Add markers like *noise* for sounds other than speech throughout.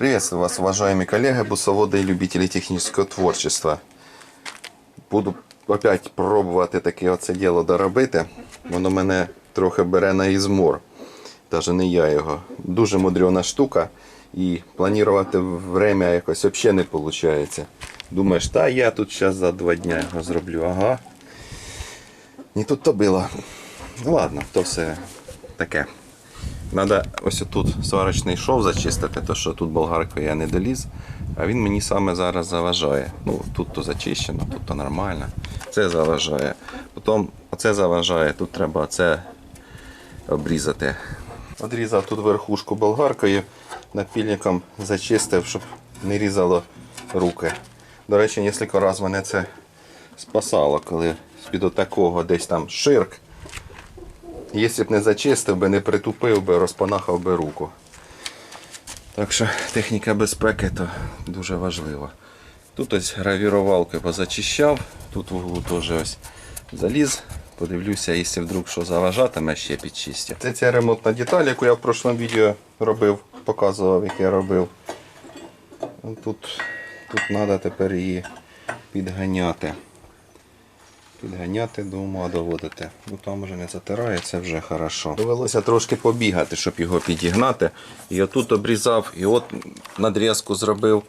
Приветствую вас, уважаемые коллеги, бусоводы и любители технического творчества. Буду опять пробувати таке оце діло доробити. Воно мене трохи бере на ізмор. Навіть не я його. Дуже мудрена штука. І планувати время якось взагалі не виходить. Думаєш, та я тут зараз за два дня його зроблю. Ага. Не тут то було. Ну ладно, то все таке. Надо ось тут сварочний шов зачистити, то що тут болгаркою я не доліз, а він мені саме зараз заважає. Ну, тут то зачищено, тут то нормально. Це заважає. Потім оце заважає, тут треба це обрізати. Одрізав тут верхушку болгаркою, напільником зачистив, щоб не різало руки. До речі, кілька разів мене це спасало, коли з-під такого десь там ширк. Якщо б не зачистив би, не притупив би, розпанахав би руку. Так що техніка безпеки то дуже важлива. Тут ось гравірувалкою позачищав, тут в углу теж ось заліз. Подивлюся, якщо вдруг що заважатиме, ще підчистю. Це ця ремонтна деталь, яку я в прошлому відео робив, показував, як я робив. Тут треба тепер її підганяти підганяти до ума доводити. Ну там вже не затирається вже хорошо. Довелося трошки побігати, щоб його підігнати. І отут обрізав, і от надрізку зробив.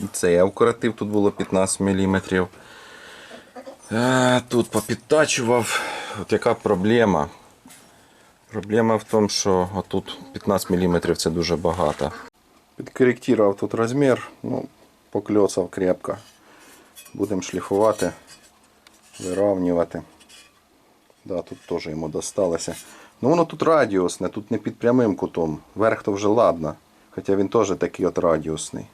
І це я вкоротив, тут було 15 мм. Тут попідтачував. От яка проблема? Проблема в тому, що отут 15 мм це дуже багато. Підкоректував тут розмір, ну, покльоцав крепко. Будемо шліфувати вирівнювати. Да, тут теж йому досталося. Ну воно тут радіусне, тут не під прямим кутом. Верх то вже ладно. Хоча він теж такий от радіусний.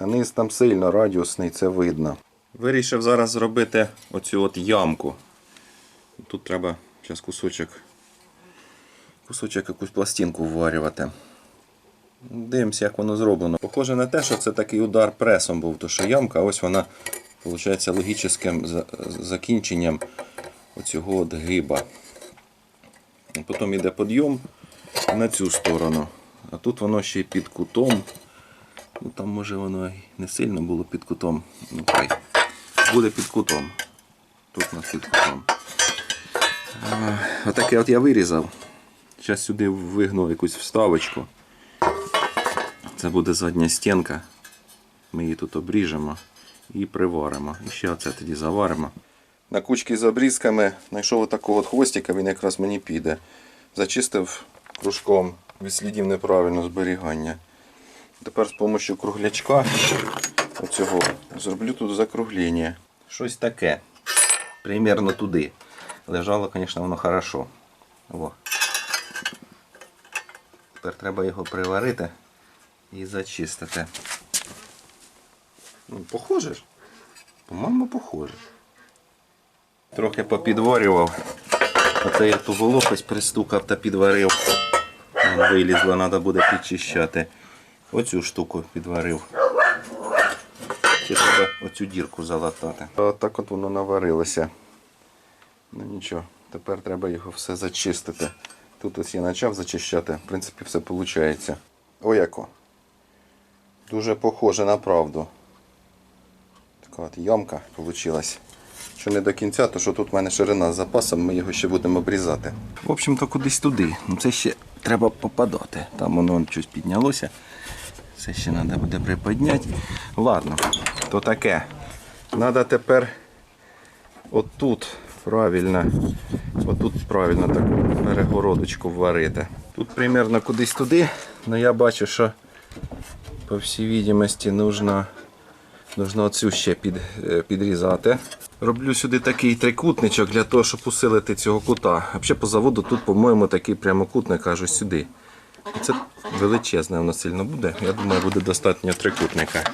А низ там сильно радіусний, це видно. Вирішив зараз зробити оцю от ямку. Тут треба зараз кусочок, кусочок якусь пластинку вварювати. Дивимося, як воно зроблено. Похоже на те, що це такий удар пресом був, то що ямка, ось вона Получається логічним закінченням оцього от гиба. Потім йде підйом на цю сторону. А тут воно ще й під кутом. Ну, там може воно і не сильно було під кутом. Ну, хай. Буде під кутом. Тут у нас під кутом. Отаке от я вирізав. Зараз сюди вигнув якусь вставочку. Це буде задня стінка. Ми її тут обріжемо і приваримо. І ще оце тоді заваримо. На кучці з обрізками знайшов такого от хвостика, він якраз мені піде. Зачистив кружком від слідів неправильного зберігання. Тепер з допомогою круглячка оцього зроблю тут закруглення. Щось таке. Примірно туди. Лежало, звісно, воно хорошо. Во. Тепер треба його приварити і зачистити. Ну, похоже ж? По-моєму, похоже. Трохи попідварював. Оце я ту волокось пристукав та підварив. Вон Вилізло, треба буде підчищати. Оцю штуку підварив. Ще треба оцю дірку залатати. Так от воно наварилося. Ну нічого, тепер треба його все зачистити. Тут ось я почав зачищати, в принципі, все виходить. О яко. Дуже похоже на правду. Така от ямка вийшла. Що не до кінця, то що тут в мене ширина з запасом, ми його ще будемо обрізати. В общем-то, кудись туди. Ну це ще треба попадати. Там воно щось піднялося. Це ще треба буде приподняти. Ладно, то таке. Треба тепер отут правильно, отут правильно таку перегородочку варити. Тут примерно кудись туди, але я бачу, що по всій відомості нужно Нужно оцю ще під, е, підрізати. Роблю сюди такий трикутничок для того, щоб усилити цього кута. Взагалі по заводу тут, по-моєму, такий прямокутник кажу сюди. Це величезне воно сильно буде. Я думаю, буде достатньо трикутника.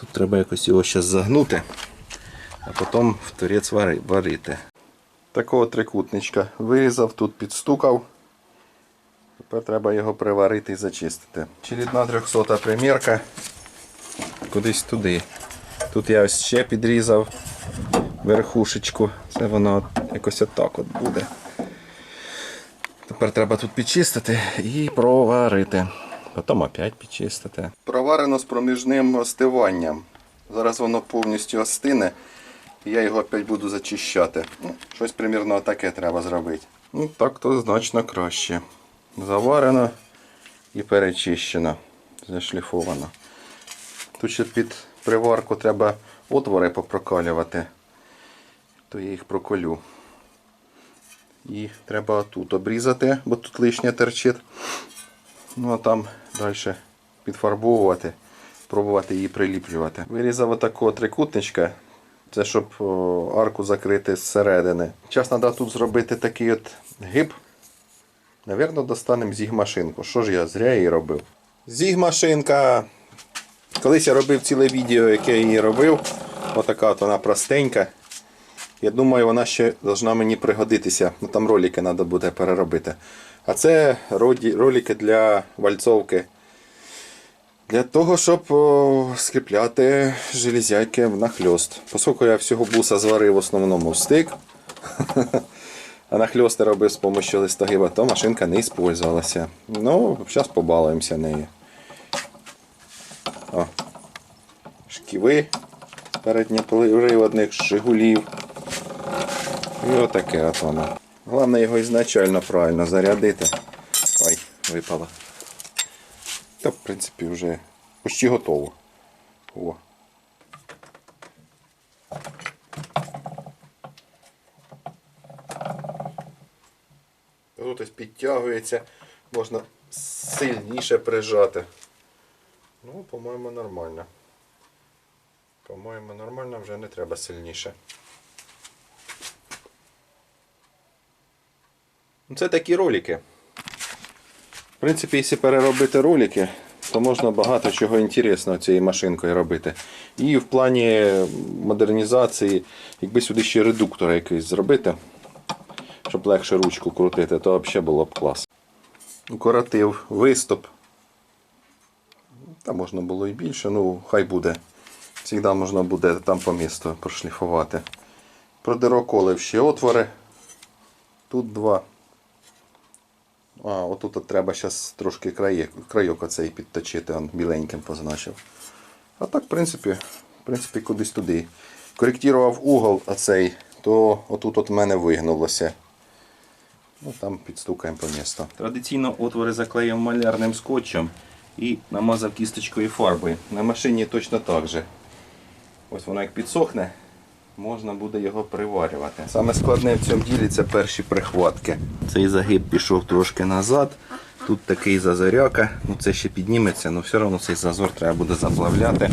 Тут треба якось його ще загнути, а потім в торець вари- варити. Такого трикутничка вирізав, тут підстукав. Тепер треба його приварити і зачистити. Чередна 300 примірка кудись туди. Тут я ось ще підрізав верхушечку. Це воно якось отак от буде. Тепер треба тут підчистити і проварити. потім опять підчистити. Проварено з проміжним остиванням. Зараз воно повністю остине, я його опять буду зачищати. Ну, щось примірно таке треба зробити. Ну, так то значно краще. Заварено і перечищено, зашліфовано. Тут ще під приварку треба отвори попрокалювати, то я їх проколю. І треба тут обрізати, бо тут лишнє терчить. Ну а там далі підфарбовувати, пробувати її приліплювати. Вирізав отакого трикутничка. Це щоб арку закрити зсередини. Зараз треба тут зробити такий от гиб. Навірно, достанемо зігмашинку. Що ж я зря її робив? Зігмашинка. Колись я робив ціле відео, яке я її робив. Отака от вона простенька. Я думаю, вона ще должна мені пригодитися. Ну там ролики треба буде переробити. А це ролики для вальцовки. Для того, щоб скріпляти железяки в нахльост. Поскольку я всього буса зварив в основному в стик, *laughs* а нахльости робив з допомогою листогиба, то машинка не використовувалася. Ну, зараз побалуємося нею. О. Шківи передньоприводних Жигулів. І отаке от воно. Головне його ізначально правильно зарядити. Ой, випало. Та, в принципі, вже почти готово. О. Тут ось підтягується, можна сильніше прижати. Ну, по-моєму, нормально. По-моєму, нормально, вже не треба сильніше. Ну, Це такі ролики. В принципі, якщо переробити ролики, то можна багато чого інтересного цією машинкою робити. І в плані модернізації, якби сюди ще редуктор якийсь зробити, щоб легше ручку крутити, то взагалі було б клас. Укоротив виступ. Та можна було і більше, ну хай буде. Завжди можна буде там по місту прошліфувати. Продироколив ще отвори. Тут два. А, отут от треба зараз трошки краєк, крайок оцей підточити, он біленьким позначив. А так, в принципі, в принципі, кудись туди. Коректував угол оцей, то отут от мене вигнулося. Ну, там підстукаємо по місту. Традиційно отвори заклеїв малярним скотчем і намазав кісточкою фарбою. На машині точно так же. Ось воно як підсохне, можна буде його приварювати. Саме складне в цьому ділі це перші прихватки. Цей загиб пішов трошки назад. Тут такий зазоряка, ну це ще підніметься, але все одно цей зазор треба буде заплавляти.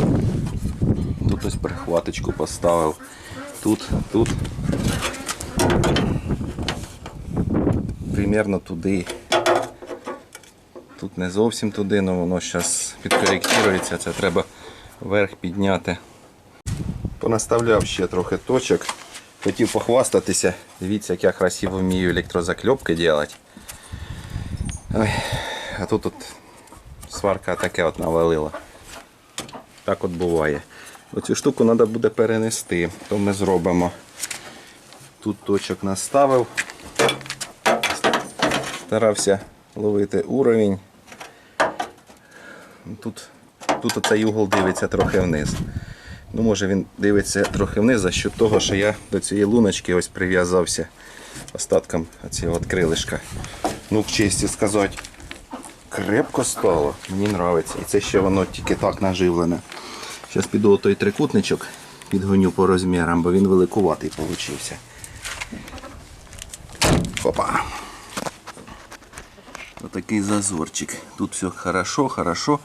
Тут ось прихваточку поставив. Тут, тут. Примерно туди. Тут не зовсім туди, але воно зараз підкоректується, це треба вверх підняти. Понаставляв ще трохи точок. Хотів похвастатися. Дивіться, як я красиво вмію електрозакльопки робити. А тут от сварка таке от навалила. Так от буває. Оцю штуку треба буде перенести, то ми зробимо. Тут точок наставив. Старався ловити уровень. Тут, тут оцей угол дивиться трохи вниз. Ну, може він дивиться трохи вниз за що того, що я до цієї луночки ось прив'язався остатком цього от крилишка. Ну, в честі сказати, крепко стало. Мені подобається. І це ще воно тільки так наживлене. Зараз піду той трикутничок, підгоню по розмірам, бо він великуватий получився. Опа. Отакий зазорчик. Тут все хорошо, хорошо.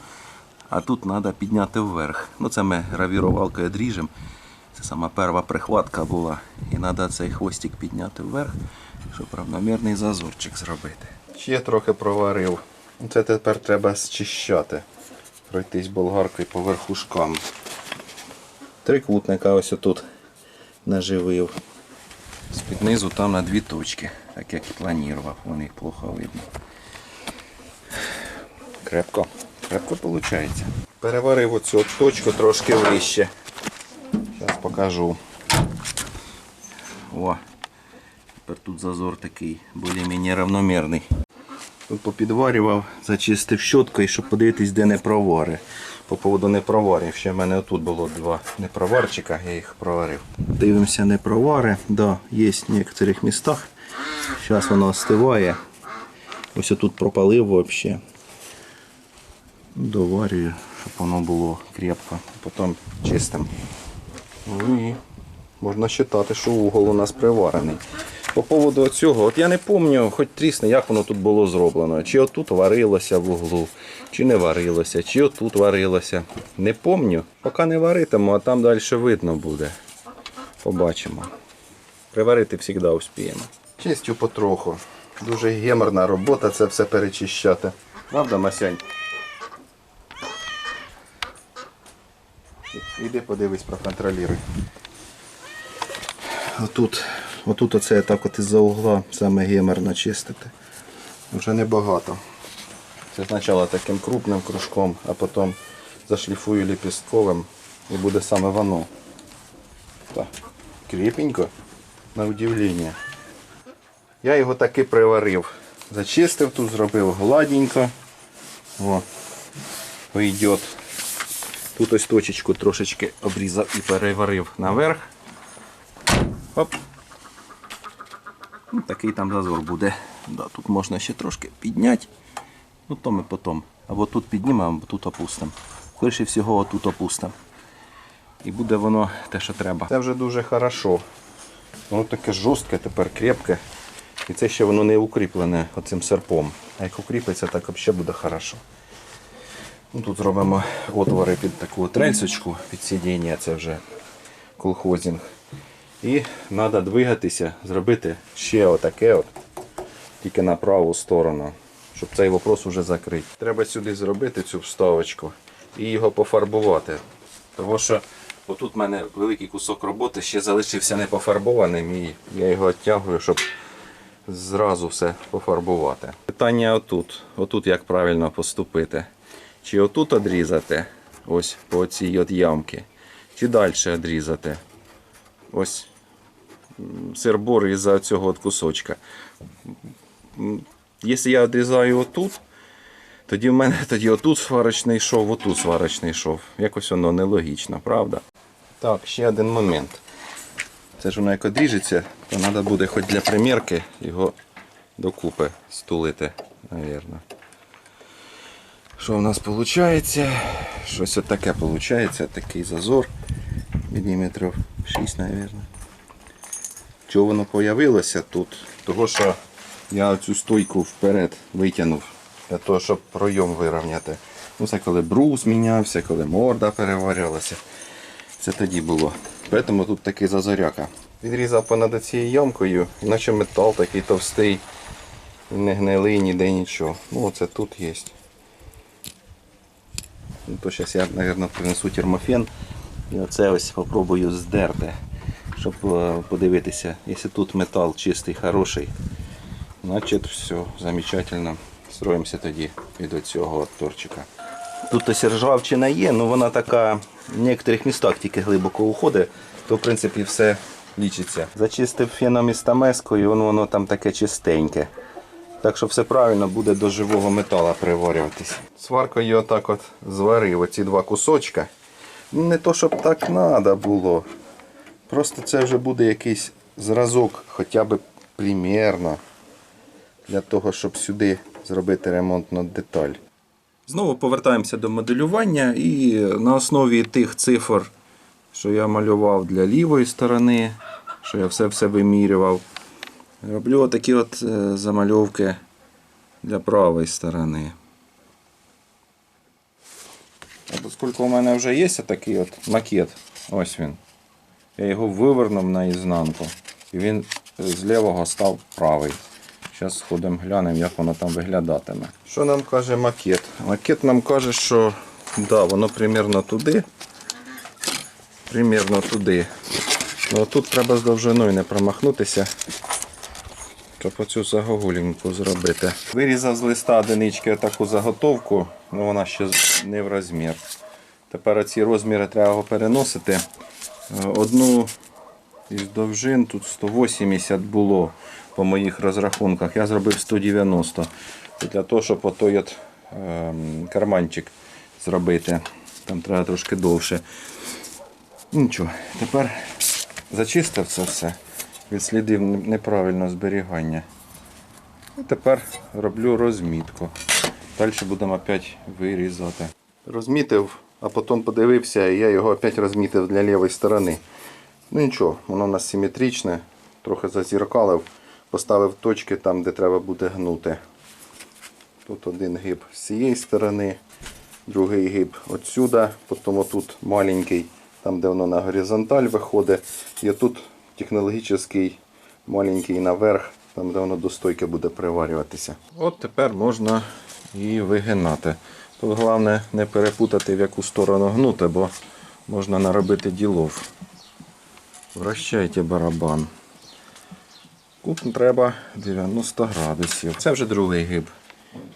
А тут треба підняти вверх. Ну це ми гравірувалкою дріжемо. Це сама перша прихватка була. І треба цей хвостик підняти вверх, щоб равномірний зазорчик зробити. Ще трохи проварив. Це тепер треба зчищати. Пройтись болгаркою по верхушкам. Трикутника ось отут наживив. З-під низу там на дві точки, так як і планував, вони плохо видно. Крепко, крепко виходить. Переварив оцю точку трошки вище. Зараз покажу. О, тепер тут зазор такий більш-менш равномірний. Тут попідварював, зачистив щоткою, щоб подивитись, де не провари. По поводу непроварів. Ще в мене отут було два непроварчика, я їх проварив. Дивимося непровари. Да, є в некоторих містах. Зараз воно остиває. Ось тут пропалив взагалі. Доварюю, щоб воно було крепко. Потім чистим. Ну і можна вважати, що угол у нас приварений. По поводу цього, от я не пам'ятаю, хоч трісне, як воно тут було зроблено. Чи отут варилося в углу, чи не варилося, чи отут варилося. Не пам'ятаю. Поки не варитиму, а там далі видно буде. Побачимо. Приварити завжди успіємо. Чистю потроху. Дуже геморна робота це все перечищати. Правда, Масянь? Іди подивись, проконтролюй. Отут, отут оце так от із-за угла саме геморно чистити. Вже небагато. Це спочатку таким крупним кружком, а потім зашліфую ліпістковим і буде саме воно. Так, крепенько, на удивлення. Я його таки приварив. Зачистив тут, зробив гладенько. О, пойдет. Тут ось точечку трошечки обрізав і переварив наверх. Оп. Ну, такий там зазор буде. Да, тут можна ще трошки підняти. Ну то ми потім. Або тут піднімемо, або тут опустимо. Скоріше всього, отут опустимо. І буде воно те, що треба. Це вже дуже хорошо. Воно таке жорстке, тепер крепке. І це ще воно не укріплене оцим серпом. А як укріпиться, так взагалі буде хорошо. Ну, тут зробимо отвори під таку трельсочку, під сидіння, це вже колхозінг. І треба двигатися, зробити ще отаке, от, тільки на праву сторону, щоб цей вопрос вже закрити. Треба сюди зробити цю вставочку і його пофарбувати. Тому що отут в мене великий кусок роботи ще залишився не пофарбованим і я його відтягую, щоб зразу все пофарбувати. Питання отут. Отут як правильно поступити. Чи отут одрізати, ось по цій от ямки, чи далі одрізати. Ось сирбор із-за цього от кусочка. Якщо я одрізаю отут, тоді в мене тоді отут сварочний шов, отут сварочний шов. Якось воно нелогічно, правда? Так, ще один момент. Це ж воно як одріжеться, то треба буде хоч для примірки його докупи стулити, мабуть. Що в нас виходить? Щось от таке виходить, такий зазор міліметрів 6, мабуть. Чого воно з'явилося тут? Того, що я цю стойку вперед витягнув для того, щоб пройом вирівняти. Ну, це коли брус мінявся, коли морда переварювалася. Це тоді було. Тому тут такий зазоряка. Відрізав понад цією ямкою, іначе метал такий товстий, не гнилий ніде нічого. Ну оце тут є. Ну, то зараз я, мабуть, принесу термофен і оце ось спробую здерти, щоб е, подивитися, якщо тут метал чистий, хороший, значить все, замечательно. Строїмося тоді від цього торчика. Тут ось ржавчина є, але вона така в деяких містах тільки глибоко уходить, то в принципі все лічиться. Зачистив феном із воно, воно там таке чистеньке. Так що все правильно буде до живого металу приварюватись. Сваркою отак от зварив оці два кусочка. Ну, Не то, щоб так треба було. Просто це вже буде якийсь зразок, хоча б примірно, для того, щоб сюди зробити ремонтну деталь. Знову повертаємося до моделювання і на основі тих цифр, що я малював для лівої сторони, що я все-все вимірював, роблю отакі от е, замальовки для правої сторони. От оскільки у мене вже є такий от макет, ось він. Я його вивернув наізнанку. І він з лівого став правий. Зараз сходимо глянемо, як воно там виглядатиме. Що нам каже макет? Макет нам каже, що да, воно примірно туди. Примірно туди. Ну, тут треба з довжиною не промахнутися. Щоб оцю загогулінку зробити. Вирізав з листа одинички таку заготовку, але вона ще не в розмір. Тепер ці розміри треба переносити. Е, Одну із довжин тут 180 було по моїх розрахунках. Я зробив 190. Для того, щоб отой от, ем, карманчик зробити. Там треба трошки довше. Ну, Нічого, тепер зачистив це все від слідів неправильного зберігання. І тепер роблю розмітку. Далі будемо опять вирізати. Розмітив, а потім подивився, і я його опять розмітив для лівої сторони. Ну нічого, воно у нас симетричне, трохи зазіркалив, поставив точки там, де треба буде гнути. Тут один гиб з цієї сторони, другий гиб отсюда, потім отут маленький, там де воно на горизонталь виходить. І тут технологічний маленький наверх, там де воно до стойки буде приварюватися. От тепер можна і вигинати. Тут головне не перепутати в яку сторону гнути, бо можна наробити ділов. Вращайте барабан. Кут треба 90 градусів. Це вже другий гиб.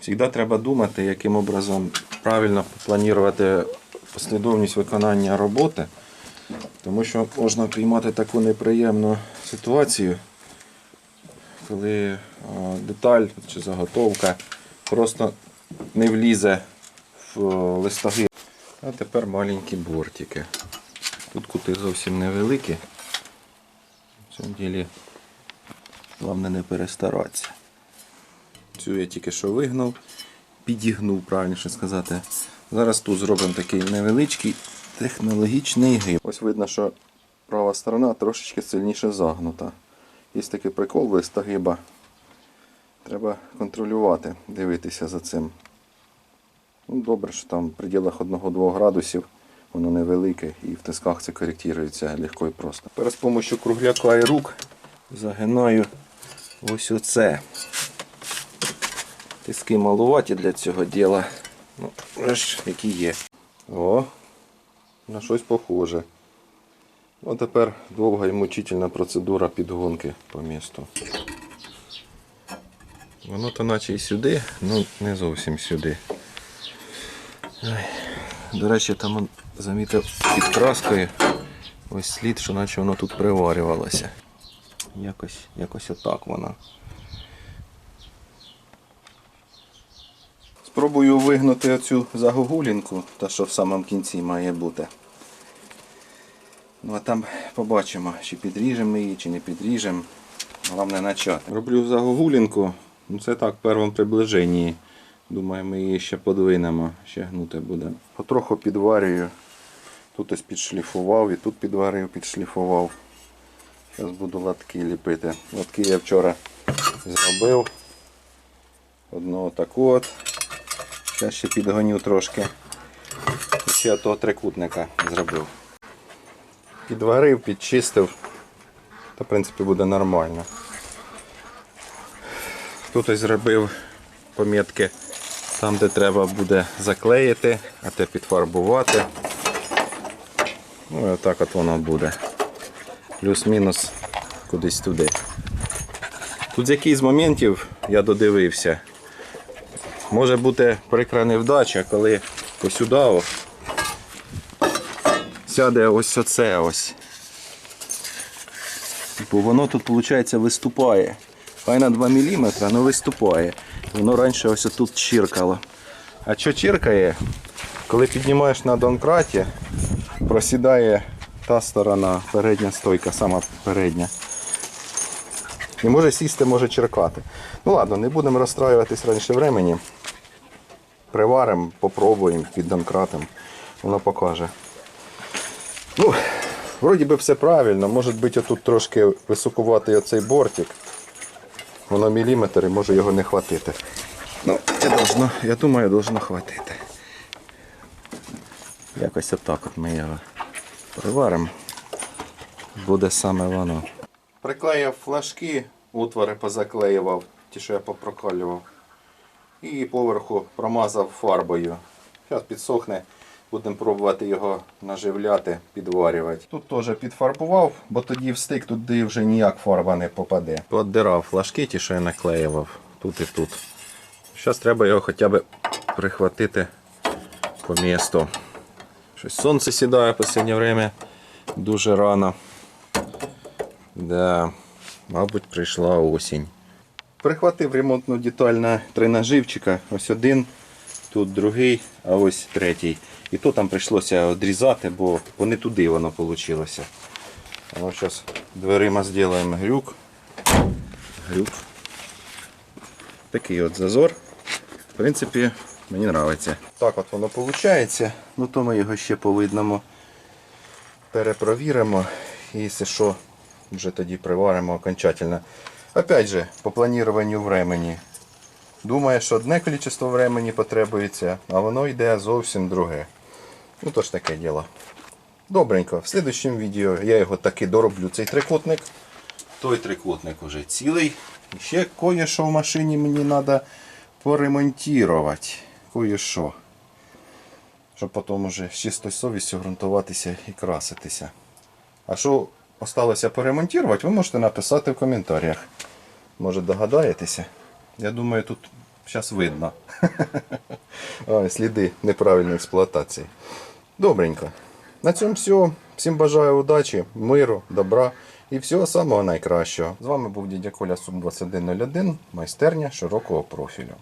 Завжди треба думати, яким образом правильно планувати послідовність виконання роботи, тому що можна приймати таку неприємну ситуацію, коли деталь чи заготовка просто не влізе в о, листоги. А тепер маленькі бортики. Тут кути зовсім невеликі. В цьому ділі головне не перестаратися. Цю я тільки що вигнув, підігнув, правильніше сказати. Зараз тут зробимо такий невеличкий технологічний гиб. Ось видно, що права сторона трошечки сильніше загнута. Є такий прикол листа гиба. Треба контролювати, дивитися за цим. Ну, добре, що там в пределах 1-2 градусів воно невелике і в тисках це коректується легко і просто. Тепер з допомогою кругляка і рук загинаю ось оце. Тиски малуваті для цього діла. Ну, які є. О, на щось похоже. О, тепер довга і мучительна процедура підгонки по місту. Воно то наче і сюди, ну не зовсім сюди. Ой. До речі, там замітив під краскою ось слід, що наче воно тут приварювалося. Якось, якось отак воно. Спробую вигнути оцю загогулінку, та що в самому кінці має бути. Ну а там побачимо, чи підріжемо її, чи не підріжемо. Головне начати. Роблю загогулінку. Ну це так, в першому приближенні. Думаю, ми її ще подвинемо, ще гнути буде. Потроху підварюю. Тут ось підшліфував і тут підварив, підшліфував. Зараз буду латки ліпити. Латки я вчора зробив. Одного таку от. Зараз ще підгоню трошки. Ще того трикутника зробив. Підварив, підчистив. Та в принципі буде нормально. Тут ось зробив помітки там, де треба буде заклеїти, а те підфарбувати. Ну і отак от воно буде. Плюс-мінус кудись туди. Тут з якийсь моментів я додивився. Може бути прикра невдача, коли посюди сяде ось оце ось. Бо воно тут, виходить, виступає. Хай на 2 мм, але виступає. Воно раніше ось тут чиркало. А що чиркає? Коли піднімаєш на донкраті, просідає та сторона, передня стойка, сама передня. І може сісти, може черкати. Ну ладно, не будемо розстраюватись раніше времени. Приваримо, попробуємо під. Воно покаже. Ну, вроді би все правильно. Може бути тут трошки високуватий оцей бортик. Воно міліметр і може його не хватити. Ну, це должно, я думаю, должно хватити. Якось отак от ми його приваримо. Буде саме воно. Приклеїв флажки, утвори позаклеював, ті, що я попроколював. І поверху промазав фарбою. Зараз підсохне, будемо пробувати його наживляти, підварювати. Тут теж підфарбував, бо тоді в стик туди вже ніяк фарба не попаде. Поддирав флажки, ті, що я наклеював тут і тут. Зараз треба його хоча б прихватити по місту. Щось сонце сідає в останнє время дуже рано. Да, мабуть, прийшла осінь. Прихватив ремонтну деталь на три наживчика. Ось один, тут другий, а ось третій. І то там прийшлося відрізати, бо вони туди воно вийшло. Зараз дверима зробимо грюк. Грюк. Такий от зазор. В принципі, мені подобається. Так от воно виходить. Ну то ми його ще по видному перепровіримо. І якщо що, вже тоді приваримо окончательно. Опять же, по плануванню времени. Думає, що одне кількість времени потребується, а воно йде зовсім друге. Ну то ж таке діло. Добренько, в слідчому відео я його таки дороблю, цей трикутник. Той трикутник уже цілий. І ще кое-що в машині мені треба поремонтувати. Кое-що. Щоб потім уже з чистою совістю ґрунтуватися і краситися. А що осталося поремонтувати, ви можете написати в коментарях. Може догадаєтеся? Я думаю, тут зараз видно. *laughs* Ой, сліди неправильної експлуатації. Добренько. На цьому все. Всім бажаю удачі, миру, добра і всього самого найкращого. З вами був дядя Коля Суб 2101, майстерня широкого профілю.